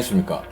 안녕하십니까.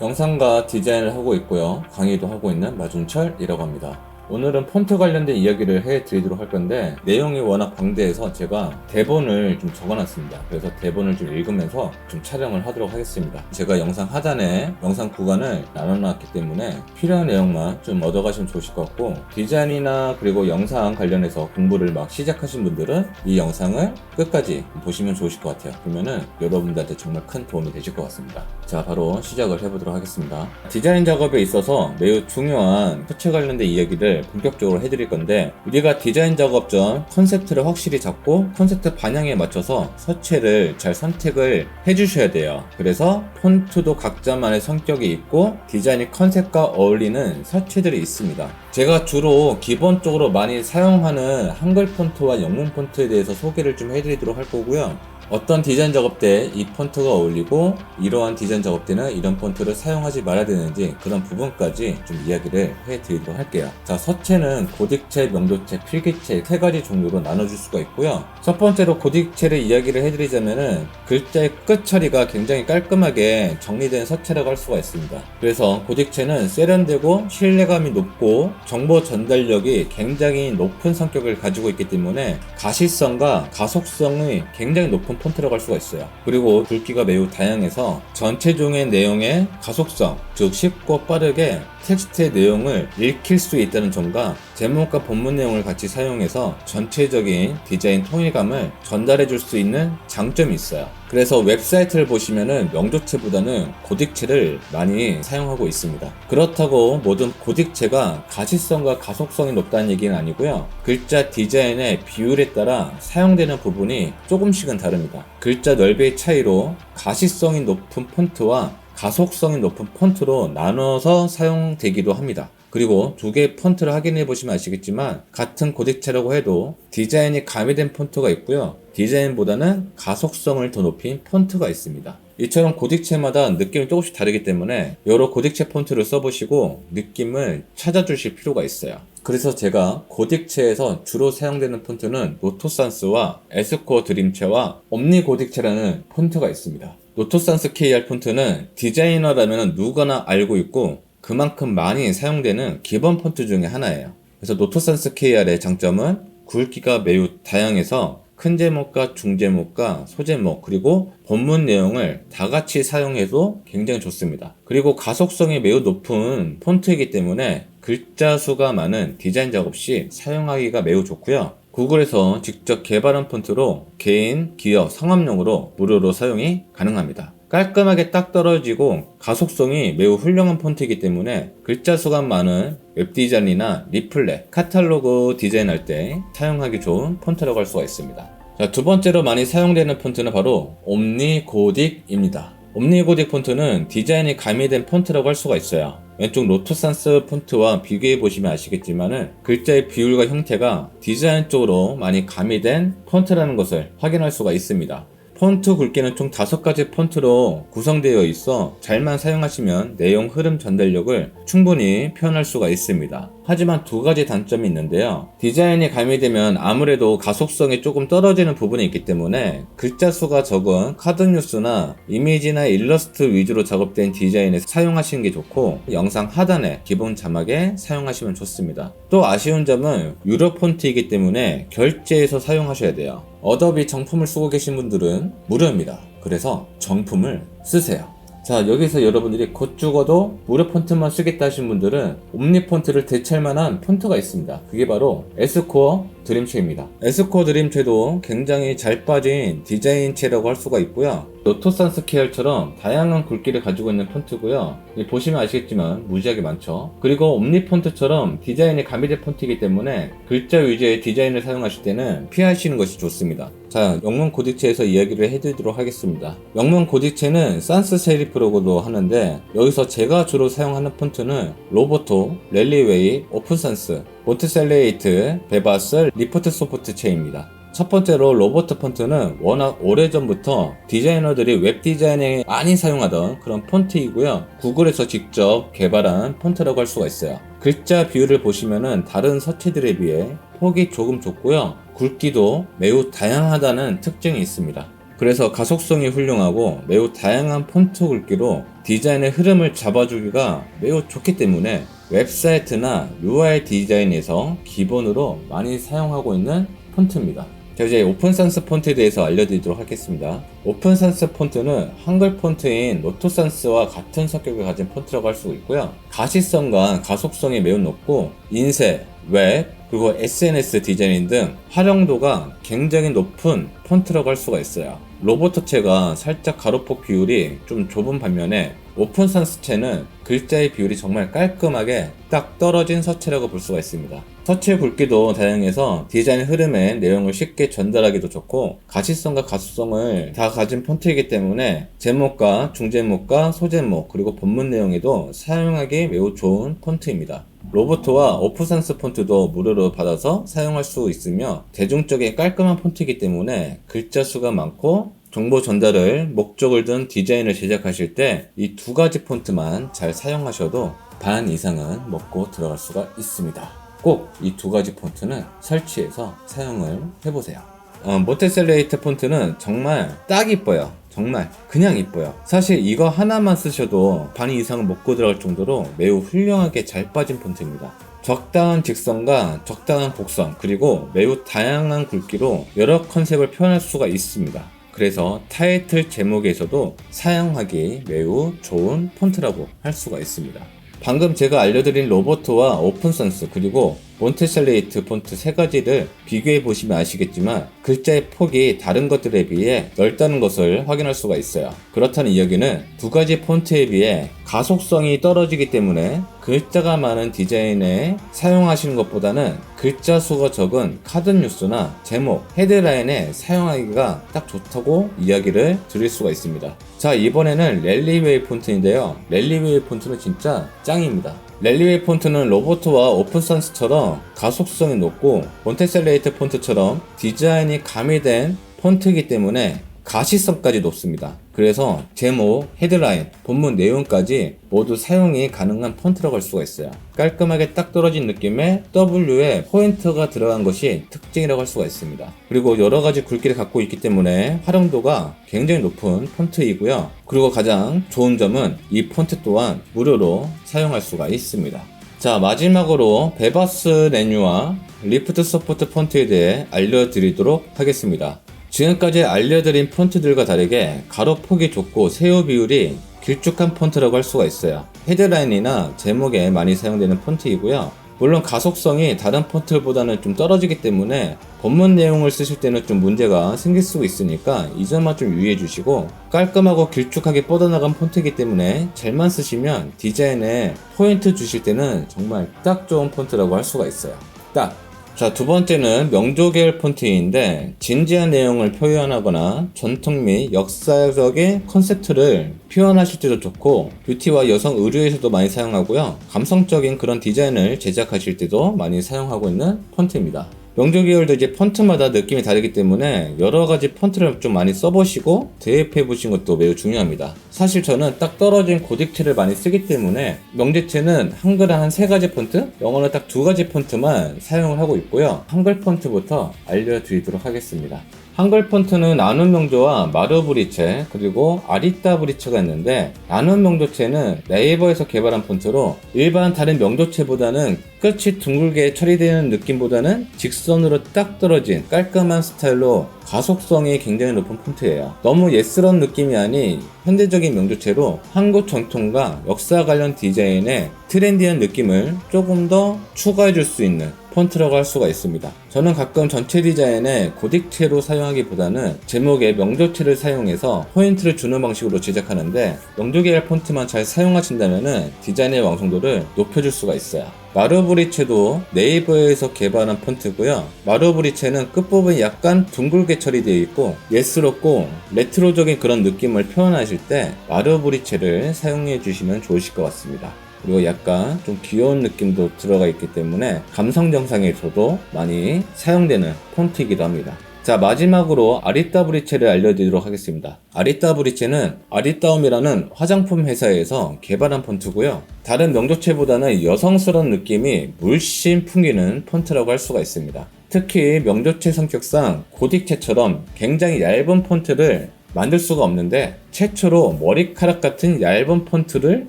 영상과 디자인을 하고 있고요. 강의도 하고 있는 마준철이라고 합니다. 오늘은 폰트 관련된 이야기를 해 드리도록 할 건데 내용이 워낙 방대해서 제가 대본을 좀 적어놨습니다. 그래서 대본을 좀 읽으면서 좀 촬영을 하도록 하겠습니다. 제가 영상 하단에 영상 구간을 나눠놨기 때문에 필요한 내용만 좀 얻어가시면 좋으실 것 같고 디자인이나 그리고 영상 관련해서 공부를 막 시작하신 분들은 이 영상을 끝까지 보시면 좋으실 것 같아요. 그러면은 여러분들한테 정말 큰 도움이 되실 것 같습니다. 자, 바로 시작을 해보도록 하겠습니다. 디자인 작업에 있어서 매우 중요한 표체 관련된 이야기를 본격적으로 해드릴 건데 우리가 디자인 작업 전 컨셉트를 확실히 잡고 컨셉트 반영에 맞춰서 서체를 잘 선택을 해주셔야 돼요. 그래서 폰트도 각자만의 성격이 있고 디자인이 컨셉과 어울리는 서체들이 있습니다. 제가 주로 기본적으로 많이 사용하는 한글 폰트와 영문 폰트에 대해서 소개를 좀 해드리도록 할 거고요. 어떤 디자인 작업 때 이 폰트가 어울리고 이러한 디자인 작업 때는 이런 폰트를 사용하지 말아야 되는지 그런 부분까지 좀 이야기를 해드리도록 할게요. 자, 서체는 고딕체, 명도체, 필기체 세 가지 종류로 나눠줄 수가 있고요. 첫 번째로 고딕체를 이야기를 해드리자면은 글자의 끝 처리가 굉장히 깔끔하게 정리된 서체라고 할 수가 있습니다. 그래서 고딕체는 세련되고 신뢰감이 높고 정보 전달력이 굉장히 높은 성격을 가지고 있기 때문에 가시성과 가속성이 굉장히 높은 폰트라고 할 수가 있어요. 그리고 굵기가 매우 다양해서 전체종의 내용의 가속성, 즉 쉽고 빠르게 텍스트의 내용을 읽힐 수 있다는 점과 제목과 본문 내용을 같이 사용해서 전체적인 디자인 통일감을 전달해 줄 수 있는 장점이 있어요. 그래서 웹사이트를 보시면은 명조체보다는 고딕체를 많이 사용하고 있습니다. 그렇다고 모든 고딕체가 가시성과 가속성이 높다는 얘기는 아니고요. 글자 디자인의 비율에 따라 사용되는 부분이 조금씩은 다릅니다. 글자 넓이의 차이로 가시성이 높은 폰트와 가속성이 높은 폰트로 나눠서 사용되기도 합니다. 그리고 두 개의 폰트를 확인해 보시면 아시겠지만 같은 고딕체라고 해도 디자인이 가미된 폰트가 있고요. 디자인보다는 가속성을 더 높인 폰트가 있습니다. 이처럼 고딕체마다 느낌이 조금씩 다르기 때문에 여러 고딕체 폰트를 써보시고 느낌을 찾아주실 필요가 있어요. 그래서 제가 고딕체에서 주로 사용되는 폰트는 노토산스와 에스코어 드림체와 옴니 고딕체라는 폰트가 있습니다. 노토산스 KR 폰트는 디자이너라면 누구나 알고 있고 그만큼 많이 사용되는 기본 폰트 중에 하나예요. 그래서 노토산스 KR의 장점은 굵기가 매우 다양해서 큰 제목과 중제목과 소제목 그리고 본문 내용을 다 같이 사용해도 굉장히 좋습니다. 그리고 가속성이 매우 높은 폰트이기 때문에 글자 수가 많은 디자인 작업 시 사용하기가 매우 좋고요. 구글에서 직접 개발한 폰트로 개인, 기업, 상업용으로 무료로 사용이 가능합니다. 깔끔하게 딱 떨어지고 가속성이 매우 훌륭한 폰트이기 때문에 글자 수가 많은 웹디자인이나 리플렛, 카탈로그 디자인할 때 사용하기 좋은 폰트라고 할 수가 있습니다. 자, 두 번째로 많이 사용되는 폰트는 바로 옴니 고딕입니다. 옴니고딕 폰트는 디자인이 가미된 폰트라고 할 수가 있어요. 왼쪽 로토산스 폰트와 비교해 보시면 아시겠지만은 글자의 비율과 형태가 디자인 쪽으로 많이 가미된 폰트라는 것을 확인할 수가 있습니다. 폰트 굵기는 총 5가지 폰트로 구성되어 있어 잘만 사용하시면 내용 흐름 전달력을 충분히 표현할 수가 있습니다. 하지만 두 가지 단점이 있는데요. 디자인이 가미되면 아무래도 가속성이 조금 떨어지는 부분이 있기 때문에 글자 수가 적은 카드 뉴스나 이미지나 일러스트 위주로 작업된 디자인에 사용하시는 게 좋고 영상 하단에 기본 자막에 사용하시면 좋습니다. 또 아쉬운 점은 유료 폰트이기 때문에 결제해서 사용하셔야 돼요. 어도비 정품을 쓰고 계신 분들은 무료입니다. 그래서 정품을 쓰세요. 자 여기서 여러분들이 곧 죽어도 무료 폰트만 쓰겠다 하신 분들은 옴니 폰트를 대체할 만한 폰트가 있습니다 그게 바로 에스코어 드림체입니다 에스코어 드림체도 굉장히 잘 빠진 디자인체라고 할 수가 있고요 노토산스 케어처럼 다양한 굵기를 가지고 있는 폰트고요. 보시면 아시겠지만 무지하게 많죠. 그리고 옴니 폰트처럼 디자인이 가미된 폰트이기 때문에 글자 위주의 디자인을 사용하실 때는 피하시는 것이 좋습니다. 자 영문 고딕체에서 이야기를 해드리도록 하겠습니다. 영문 고딕체는 산스 세리프라고도 하는데 여기서 제가 주로 사용하는 폰트는 로보토, 랠리웨이, 오픈산스, 모트셀레이트, 베바스, 리포트 소프트 체입니다. 첫 번째로 로버트 폰트는 워낙 오래전부터 디자이너들이 웹 디자인에 많이 사용하던 그런 폰트이고요. 구글에서 직접 개발한 폰트라고 할 수가 있어요. 글자 비율을 보시면은 다른 서체들에 비해 폭이 조금 좁고요. 굵기도 매우 다양하다는 특징이 있습니다. 그래서 가속성이 훌륭하고 매우 다양한 폰트 굵기로 디자인의 흐름을 잡아주기가 매우 좋기 때문에 웹사이트나 UI 디자인에서 기본으로 많이 사용하고 있는 폰트입니다. 자 이제 오픈산스 폰트에 대해서 알려드리도록 하겠습니다. 오픈산스 폰트는 한글 폰트인 노트산스와 같은 성격을 가진 폰트라고 할 수 있고요. 가시성과 가속성이 매우 높고 인쇄, 웹, 그리고 SNS 디자인 등 활용도가 굉장히 높은 폰트라고 할 수가 있어요. 로보트체가 살짝 가로폭 비율이 좀 좁은 반면에 오픈산스체는 글자의 비율이 정말 깔끔하게 딱 떨어진 서체라고 볼 수가 있습니다. 서체 굵기도 다양해서 디자인 흐름의 내용을 쉽게 전달하기도 좋고 가시성과 가수성을 다 가진 폰트이기 때문에 제목과 중제목과 소제목 그리고 본문 내용에도 사용하기 매우 좋은 폰트입니다. 로보트와 오프산스 폰트도 무료로 받아서 사용할 수 있으며 대중적인 깔끔한 폰트이기 때문에 글자 수가 많고 정보 전달을 목적을 둔 디자인을 제작하실 때 이 두 가지 폰트만 잘 사용하셔도 반 이상은 먹고 들어갈 수가 있습니다. 꼭 이 두 가지 폰트는 설치해서 사용을 해보세요. 어, 모테셀레이트 폰트는 정말 딱 이뻐요. 정말 그냥 이뻐요. 사실 이거 하나만 쓰셔도 반 이상은 먹고 들어갈 정도로 매우 훌륭하게 잘 빠진 폰트입니다. 적당한 직선과 적당한 곡선 그리고 매우 다양한 굵기로 여러 컨셉을 표현할 수가 있습니다. 그래서 타이틀 제목에서도 사용하기 매우 좋은 폰트라고 할 수가 있습니다. 방금 제가 알려드린 로버트와 오픈선스 그리고 몬테셀레이트 폰트 세 가지를 비교해 보시면 아시겠지만 글자의 폭이 다른 것들에 비해 넓다는 것을 확인할 수가 있어요. 그렇다는 이야기는 두 가지 폰트에 비해 가속성이 떨어지기 때문에 글자가 많은 디자인에 사용하시는 것보다는 글자 수가 적은 카드 뉴스나 제목, 헤드라인에 사용하기가 딱 좋다고 이야기를 드릴 수가 있습니다. 자, 이번에는 랠리웨이 폰트인데요. 랠리웨이 폰트는 진짜 짱입니다. 랠리웨이 폰트는 로보트와 오픈산스처럼 가속성이 높고 몬테셀레이트 폰트처럼 디자인이 가미된 폰트이기 때문에 가시성까지 높습니다. 그래서 제목, 헤드라인, 본문 내용까지 모두 사용이 가능한 폰트라고 할 수가 있어요. 깔끔하게 딱 떨어진 느낌의 W에 포인트가 들어간 것이 특징이라고 할 수가 있습니다. 그리고 여러 가지 굵기를 갖고 있기 때문에 활용도가 굉장히 높은 폰트이고요. 그리고 가장 좋은 점은 이 폰트 또한 무료로 사용할 수가 있습니다. 자 마지막으로 베바스 레뉴와 리프트 서포트 폰트에 대해 알려드리도록 하겠습니다. 지금까지 알려드린 폰트들과 다르게 가로 폭이 좁고 세호 비율이 길쭉한 폰트라고 할 수가 있어요. 헤드라인이나 제목에 많이 사용되는 폰트이고요. 물론 가속성이 다른 폰트보다는 좀 떨어지기 때문에 본문 내용을 쓰실 때는 좀 문제가 생길 수 있으니까 이 점만 좀 유의해 주시고 깔끔하고 길쭉하게 뻗어나간 폰트이기 때문에 잘만 쓰시면 디자인에 포인트 주실 때는 정말 딱 좋은 폰트라고 할 수가 있어요. 딱 자, 두 번째는 명조 계열 폰트인데 진지한 내용을 표현하거나 전통 및 역사적인 컨셉트를 표현하실 때도 좋고 뷰티와 여성 의류에서도 많이 사용하고요. 감성적인 그런 디자인을 제작하실 때도 많이 사용하고 있는 폰트입니다. 명조 계열도 이제 폰트마다 느낌이 다르기 때문에 여러 가지 폰트를 좀 많이 써보시고 대입해 보신 것도 매우 중요합니다. 사실 저는 딱 떨어진 고딕체를 많이 쓰기 때문에 명제체는 한글은 한 세 가지 폰트, 영어는 딱 두 가지 폰트만 사용을 하고 있고요. 한글 폰트부터 알려드리도록 하겠습니다. 한글 폰트는 나눔 명조와 마르브리체 그리고 아리따 브리체가 있는데 나눔 명조체는 네이버에서 개발한 폰트로 일반 다른 명조체보다는 끝이 둥글게 처리되는 느낌보다는 직선으로 딱 떨어진 깔끔한 스타일로 가속성이 굉장히 높은 폰트예요. 너무 예스러운 느낌이 아닌 현대적인 명조체로 한국 전통과 역사 관련 디자인에 트렌디한 느낌을 조금 더 추가해 줄 수 있는 폰트라고 할 수가 있습니다. 저는 가끔 전체 디자인에 고딕체로 사용하기보다는 제목에 명조체를 사용해서 포인트를 주는 방식으로 제작하는데 명조 계열 폰트만 잘 사용하신다면 디자인의 완성도를 높여줄 수가 있어요. 마르브리체도 네이버에서 개발한 폰트고요. 마르브리체는 끝부분이 약간 둥글게 처리되어 있고 예스럽고 레트로적인 그런 느낌을 표현하실 때 마르브리체를 사용해 주시면 좋으실 것 같습니다. 그리고 약간 좀 귀여운 느낌도 들어가 있기 때문에 감성 정상에서도 많이 사용되는 폰트이기도 합니다. 자 마지막으로 아리따 브리체를 알려드리도록 하겠습니다. 아리따 브리체는 아리따움이라는 화장품 회사에서 개발한 폰트고요. 다른 명조체보다는 여성스러운 느낌이 물씬 풍기는 폰트라고 할 수가 있습니다. 특히 명조체 성격상 고딕체처럼 굉장히 얇은 폰트를 만들 수가 없는데 최초로 머리카락 같은 얇은 폰트를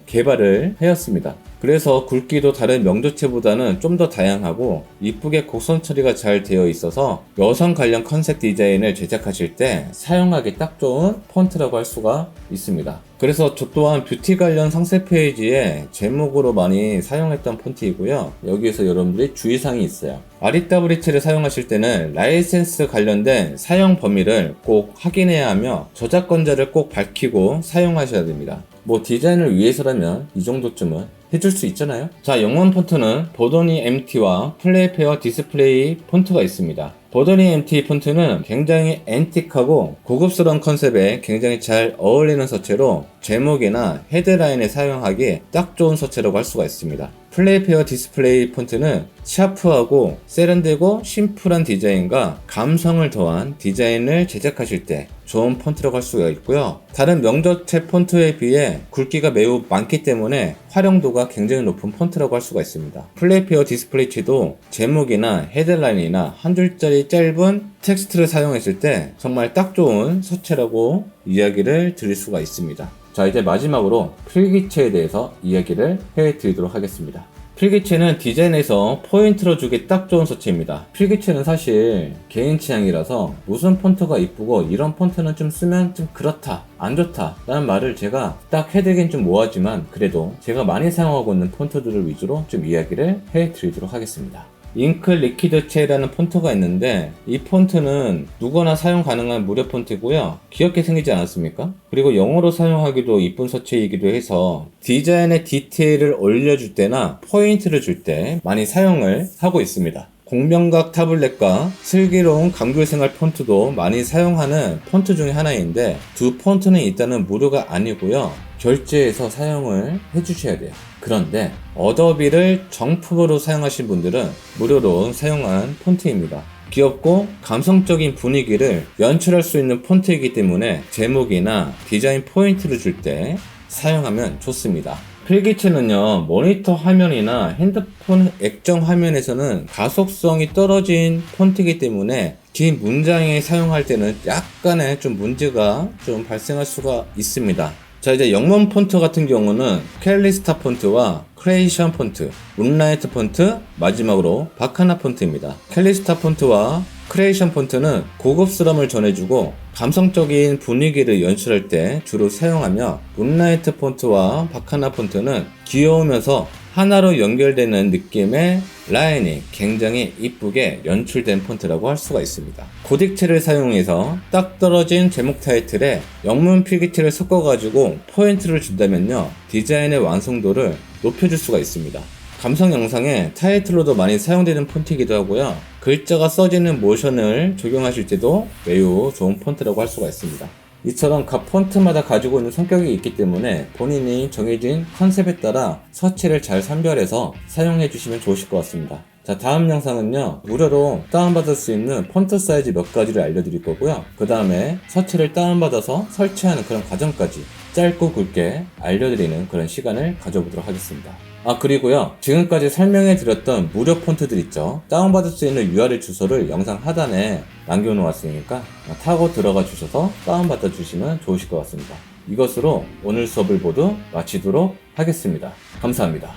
개발을 하였습니다. 그래서 굵기도 다른 명조체보다는 좀 더 다양하고 이쁘게 곡선 처리가 잘 되어 있어서 여성 관련 컨셉 디자인을 제작하실 때 사용하기 딱 좋은 폰트라고 할 수가 있습니다. 그래서 저 또한 뷰티 관련 상세 페이지에 제목으로 많이 사용했던 폰트이고요. 여기에서 여러분들이 주의사항이 있어요. REWH를 사용하실 때는 라이센스 관련된 사용 범위를 꼭 확인해야 하며 저작권자를 꼭 밝히고 사용하셔야 됩니다. 뭐 디자인을 위해서라면 이 정도쯤은 해줄 수 있잖아요. 자, 영문 폰트는 버더니 MT와 플레이페어 디스플레이 폰트가 있습니다. 버더니 MT 폰트는 굉장히 앤틱하고 고급스러운 컨셉에 굉장히 잘 어울리는 서체로 제목이나 헤드라인에 사용하기 딱 좋은 서체라고 할 수가 있습니다. 플레이페어 디스플레이 폰트는 샤프하고 세련되고 심플한 디자인과 감성을 더한 디자인을 제작하실 때 좋은 폰트라고 할 수가 있고요. 다른 명저체 폰트에 비해 굵기가 매우 많기 때문에 활용도가 굉장히 높은 폰트라고 할 수가 있습니다. 플레이페어 디스플레이치도 제목이나 헤드라인이나 한 줄짜리 짧은 텍스트를 사용했을 때 정말 딱 좋은 서체라고 이야기를 드릴 수가 있습니다. 자, 이제 마지막으로 필기체에 대해서 이야기를 해 드리도록 하겠습니다. 필기체는 디자인에서 포인트로 주기 딱 좋은 서체입니다. 필기체는 사실 개인 취향이라서 무슨 폰트가 이쁘고 이런 폰트는 좀 쓰면 좀 그렇다, 안 좋다 라는 말을 제가 딱 해드리긴 좀 뭐하지만 그래도 제가 많이 사용하고 있는 폰트들을 위주로 좀 이야기를 해 드리도록 하겠습니다. 잉크 리퀴드 체라는 폰트가 있는데 이 폰트는 누구나 사용 가능한 무료 폰트고요. 귀엽게 생기지 않았습니까? 그리고 영어로 사용하기도 이쁜 서체이기도 해서 디자인의 디테일을 올려줄 때나 포인트를 줄 때 많이 사용을 하고 있습니다. 공명각 타블렛과 슬기로운 감귤생활 폰트도 많이 사용하는 폰트 중에 하나인데 두 폰트는 일단은 무료가 아니고요. 결제해서 사용을 해주셔야 돼요. 그런데 어도비를 정품으로 사용하신 분들은 무료로 사용한 폰트입니다. 귀엽고 감성적인 분위기를 연출할 수 있는 폰트이기 때문에 제목이나 디자인 포인트를 줄 때 사용하면 좋습니다. 필기체는요, 모니터 화면이나 핸드폰 액정 화면에서는 가속성이 떨어진 폰트이기 때문에 긴 문장에 사용할 때는 약간의 좀 문제가 좀 발생할 수가 있습니다. 자 이제 영문 폰트 같은 경우는 캘리스타 폰트와 크레이션 폰트, 문라이트 폰트, 마지막으로 바카나 폰트입니다. 캘리스타 폰트와 크레이션 폰트는 고급스러움을 전해주고 감성적인 분위기를 연출할 때 주로 사용하며 문라이트 폰트와 바카나 폰트는 귀여우면서 하나로 연결되는 느낌의 라인이 굉장히 이쁘게 연출된 폰트라고 할 수가 있습니다. 고딕체를 사용해서 딱 떨어진 제목 타이틀에 영문 필기체를 섞어가지고 포인트를 준다면요. 디자인의 완성도를 높여줄 수가 있습니다. 감성 영상에 타이틀로도 많이 사용되는 폰트이기도 하고요. 글자가 써지는 모션을 적용하실 때도 매우 좋은 폰트라고 할 수가 있습니다. 이처럼 각 폰트마다 가지고 있는 성격이 있기 때문에 본인이 정해진 컨셉에 따라 서체를 잘 선별해서 사용해 주시면 좋으실 것 같습니다. 자 다음 영상은요 무료로 다운받을 수 있는 폰트 사이즈 몇 가지를 알려드릴 거고요 그 다음에 서체를 다운받아서 설치하는 그런 과정까지 짧고 굵게 알려드리는 그런 시간을 가져보도록 하겠습니다 아 그리고요. 지금까지 설명해 드렸던 무료 폰트들 있죠? 다운받을 수 있는 URL 주소를 영상 하단에 남겨 놓았으니까 타고 들어가 주셔서 다운받아 주시면 좋으실 것 같습니다. 이것으로 오늘 수업을 모두 마치도록 하겠습니다. 감사합니다.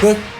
끝